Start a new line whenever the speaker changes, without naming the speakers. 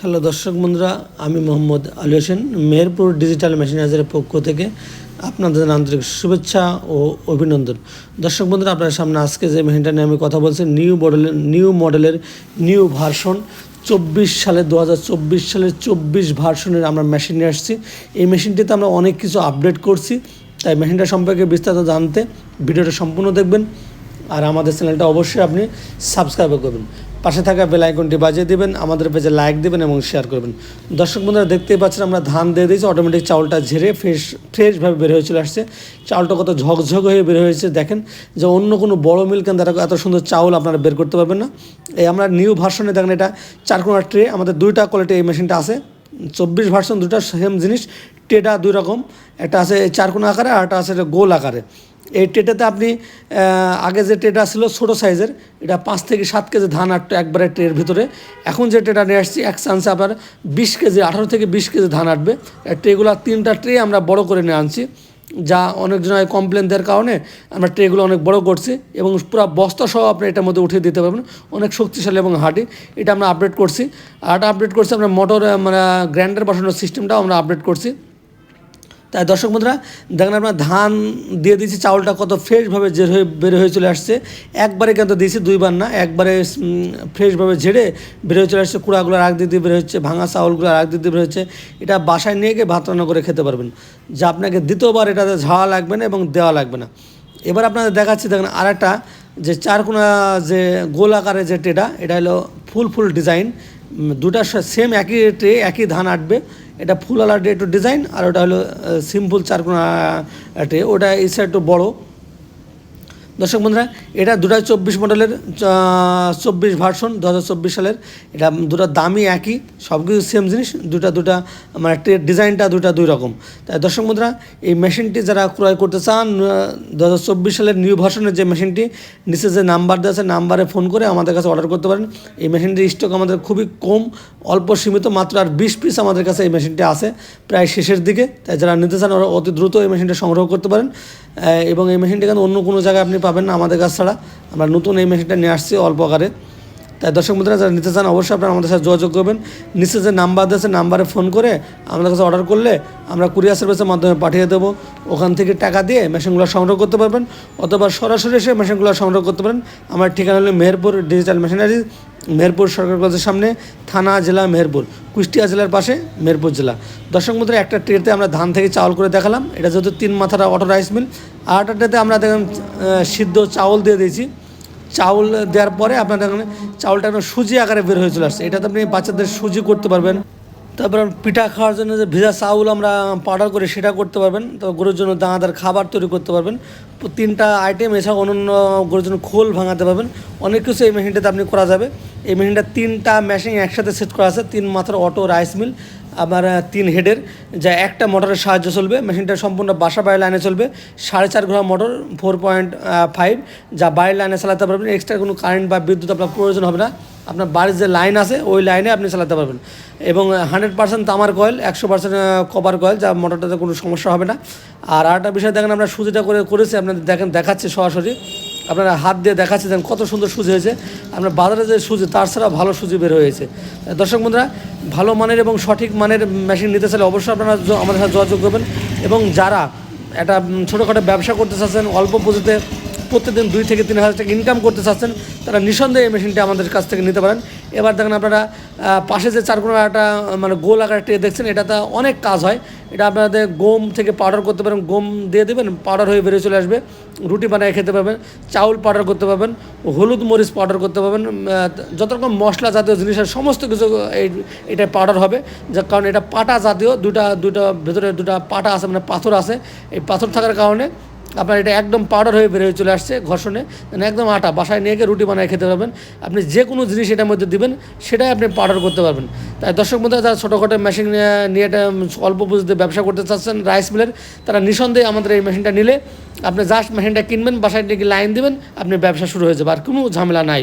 Hello দর্শক বন্ধুরা, আমি মোহাম্মদ আলী হোসেন, মেহেরপুর ডিজিটাল মেশিনাইজারের পক্ষ থেকে আপনাদের আন্তরিক শুভেচ্ছা ও অভিনন্দন। দর্শক বন্ধুরা আপনার সামনে আজকে যে মেশিনটা নিয়ে আমি কথা বলছি নিউ মডেলের নিউ মডেলের নিউ ভার্সন চব্বিশ সালে দু চব্বিশ সালের চব্বিশ ভার্সনের আমরা মেশিন নিয়ে আসছি। এই মেশিনটিতে আমরা অনেক কিছু আপডেট করছি। তাই মেশিনটা সম্পর্কে বিস্তারিত জানতে ভিডিওটা সম্পূর্ণ দেখবেন। আর আমাদের চ্যানেলটা অবশ্যই আপনি সাবস্ক্রাইব করবেন। পাশে থাকা বেল আইকনটি বাজিয়ে দেবেন, আমাদের পেজে লাইক দেবেন এবং শেয়ার করবেন। দর্শক বন্ধুরা, দেখতেই পাচ্ছেন আমরা ধান দিয়ে দিয়েছি অটোমেটিক চাউলটা ঝেড়ে ফ্রেশ ফ্রেশভাবে বের হয়ে চলে আসছে। চাউলটা কত ঝকঝক হয়ে বের হয়েছে, দেখেন যে অন্য কোনো বড় মিল কেন তারা এত সুন্দর চাউল আপনারা বের করতে পারবেন না। এই আমরা নিউ ভার্সনে দেখেন এটা চারকোনা ট্রে আমাদের দুইটা কোয়ালিটি এই মেশিনটা আছে। চব্বিশ ভার্সন দুটা সেম জিনিস ট্রেটা দুই রকম। একটা আছে চারকোনা আকারে আর একটা আছে গোল আকারে। এই ট্রেটাতে আপনি আগে যে ট্রেটা ছিল ছোটো সাইজের, এটা পাঁচ থেকে সাত কেজি ধান আটটা একবারে ট্রের ভিতরে। এখন যে ট্রেটা নিয়ে আসছি, এক চান্সে আবার বিশ কেজি, আঠারো থেকে বিশ কেজি ধান আটবে। ট্রেগুলো তিনটা ট্রে আমরা বড় করে নিয়ে আনছি, যা অনেকজনের কমপ্লেন দেওয়ার কারণে আমরা ট্রেগুলো অনেক বড় করছি এবং পুরো বস্তা সহ আপনি এটার মধ্যে উঠিয়ে দিতে পারবেন। অনেক শক্তিশালী এবং হার্ডি। এটা আমরা আপডেট করছি। আর আপডেট করছি আমরা মোটর মানে গ্র্যান্ডার বসানোর সিস্টেমটাও আমরা আপডেট করছি। তাই দর্শক বন্ধুরা, দেখেন আপনার ধান দিয়ে দিয়েছি, চাউলটা কত ফ্রেশভাবে জের হয়ে, বের হয়ে চলে আসছে। একবারে কিন্তু দিয়েছি, দুইবার না, একবারে ফ্রেশভাবে ঝেড়ে বের হয়ে চলে আসছে, কুড়াগুলো রাখ দিয়ে বের হচ্ছে, ভাঙা চাউলগুলো রাখ দিয়ে বের হচ্ছে, এটা বাসায় নিয়ে গিয়ে ভাত রান্না করে খেতে পারবেন। যা আপনাকে দ্বিতীয়বার এটাতে ঝাওয়া লাগবে না এবং দেওয়া লাগবে না। এবার আপনাদের দেখাচ্ছি, দেখেন আর একটা যে চারকোনা যে গোল আকারের যে ট্রেটা এটা হলো ফুল ফুল ডিজাইন দুটা সেম একই ট্রে একই ধান আটবে। এটা ফুল ট্রে একটু ডিজাইন আর ওটা হলো সিম্পল চারকোনা ট্রে ওটা এই একটু বড়ো। দর্শক বন্ধুরা, এটা দুটা চব্বিশ মডেলের চব্বিশ ভার্সন দু হাজার চব্বিশ সালের। এটা দুটা দামই একই সব কিছু সেম জিনিস, দুটা দুটা মানে ডিজাইনটা দুটা দুই রকম। তাই দর্শক বন্ধুরা, এই মেশিনটি যারা ক্রয় করতে চান দু হাজার চব্বিশ সালের নিউ ভার্সনের যে মেশিনটি নিচে যে নাম্বার দেওয়া আছে নাম্বারে ফোন করে আমাদের কাছে অর্ডার করতে পারেন। এই মেশিনটির স্টক আমাদের খুবই কম, অল্প সীমিত, মাত্র আর বিশ পিস আমাদের কাছে এই মেশিনটি আছে, প্রায় শেষের দিকে। তাই যারা নিতে চান, ওরা অতি দ্রুত এই মেশিনটা সংগ্রহ করতে পারেন। এবং এই মেশিনটি কিন্তু অন্য কোনো জায়গায় আপনি পাবেন না আমাদের কাছ ছাড়া। আমরা নতুন এই মেশিনটা নিয়ে আসছি অল্প আকারে। তাই দর্শক বন্ধুরা, যারা নিতে চান অবশ্যই আপনারা আমাদের সাথে যোগাযোগ করবেন। নিচে যে নাম্বার দিয়েছে, নাম্বারে ফোন করে আমাদের কাছে অর্ডার করলে আমরা কুরিয়ার সার্ভিসের মাধ্যমে পাঠিয়ে দেবো। ওখান থেকে টাকা দিয়ে মেশিনগুলো সংগ্রহ করতে পারবেন, অথবা সরাসরি এসে মেশিনগুলো সংগ্রহ করতে পারেন। আমার ঠিকানা হলো মেহেরপুর ডিজিটাল মেশিনারি, মেহেরপুর সরকার কলেজের সামনে, থানা জেলা মেহেরপুর, কুষ্টিয়া জেলার পাশে মেহেরপুর জেলা। দর্শক বন্ধুরা, একটা ট্রেতে আমরা ধান থেকে চাউল করে দেখালাম। এটা যেহেতু তিন মাথার অটো রাইস মিল, আর একটা ট্রেতে আমরা দেখলাম সিদ্ধ চাউল দিয়ে দিয়েছি। চাউল দেওয়ার পরে আপনার দেখেন চাউলটা একদম সুজি আকারে বের হয়ে চলে আসছে। এটাতে আপনি বাচ্চাদের সুজি করতে পারবেন। তারপর পিঠা খাওয়ার জন্য যে ভেজা চাউল আমরা পাউডার করে সেটা করতে পারবেন। তো গরুর জন্য দানাদার খাবার তৈরি করতে পারবেন। তিনটা আইটেম এছাড়া অন্যান্য গরুর জন্য খোল ভাঙাতে পারবেন। অনেক কিছু এই মেশিনটাতে আপনি করা যাবে। এই মেশিনটা তিনটা মেশিন একসাথে সেট করা আছে। তিন মাত্র অটো রাইস মিল আহ, তিন হেডের যা একটা মোটরের সাহায্যে চলবে মেশিনটা সম্পূর্ণ বাসা বাড়ির লাইনে চলবে সাড়ে চার ঘোড়া মোটর ফোর পয়েন্ট ফাইভ যা বাড়ির লাইনে চালাতে পারবেন এক্সট্রা কোনো কারেন্ট বা বিদ্যুৎ আপনার প্রয়োজন হবে না। আপনার বাড়ির যে লাইন আছে ওই লাইনে আপনি চালাতে পারবেন। এবং হান্ড্রেড পার্সেন্ট তামার কয়েল একশো পার্সেন্ট কপার কয়েল যা মোটরটাতে কোনো সমস্যা হবে না। আর আরেকটা বিষয় দেখেন আমরা সুজিটা করে করেছি আপনাদের দেখেন দেখাচ্ছে সরাসরি। আপনারা হাত দিয়ে দেখাচ্ছে দেখেন কত সুন্দর সুজি হয়েছে। আপনার বাজারে যে সুজি, তার ছাড়া ভালো সুজি বের হয়েছে। দর্শক বন্ধুরা, ভালো মানের এবং সঠিক মানের মেশিন নিতে চাইলে অবশ্যই আপনারা আমাদের সাথে যোগাযোগ করবেন এবং যারা একটা ছোটোখাটো ব্যবসা করতে চাচ্ছেন, অল্প পুঁজিতে প্রত্যেকদিন দুই থেকে তিন হাজার টাকা ইনকাম করতে চাচ্ছেন, তারা নিঃসন্দেহে এই মেশিনটি আমাদের কাছ থেকে নিতে পারেন। এবার দেখেন আপনারা পাশে যে চারকোনা একটা মানে গোল আকার ট্রে দেখছেন, এটাতে অনেক কাজ হয়। এটা আপনাদের গম থেকে পাউডার করতে পারেন গম দিয়ে দেবেন পাউডার হয়ে বেরিয়ে চলে আসবে। রুটি বানিয়ে খেতে পাবেন চাউল পাউডার করতে পাবেন হলুদ মরিচ পাউডার করতে পাবেন যত রকম মশলা জাতীয় জিনিসের সমস্ত কিছু এটা পাউডার হবে। যার কারণে এটা পাটা জাতীয় দুটা দুটা ভেতরে দুটা পাটা আছে মানে পাথর আছে। এই পাথর থাকার কারণে আপনার এটা একদম পাউডার হয়ে বের হয়ে চলে আসছে ঘর্ষণে। মানে একদম আটা, বাসায় নিয়ে গিয়ে রুটি বানায় খেতে পারবেন। আপনি যে কোনো জিনিস এটার মধ্যে দেবেন, সেটাই আপনি পাউডার করতে পারবেন। তাই দর্শক মধ্যে যারা ছোটোখাটো মেশিন নিয়ে এটা অল্প পুঁজিতে ব্যবসা করতে চাচ্ছেন রাইস মিলের তারা নিঃসন্দেহে আমাদের এই মেশিনটা নিলে, আপনি জাস্ট মেশিনটা কিনবেন, বাসায় নিয়ে লাইন দেবেন, আপনি ব্যবসা শুরু হয়ে যাবে, আর কোনো ঝামেলা নাই।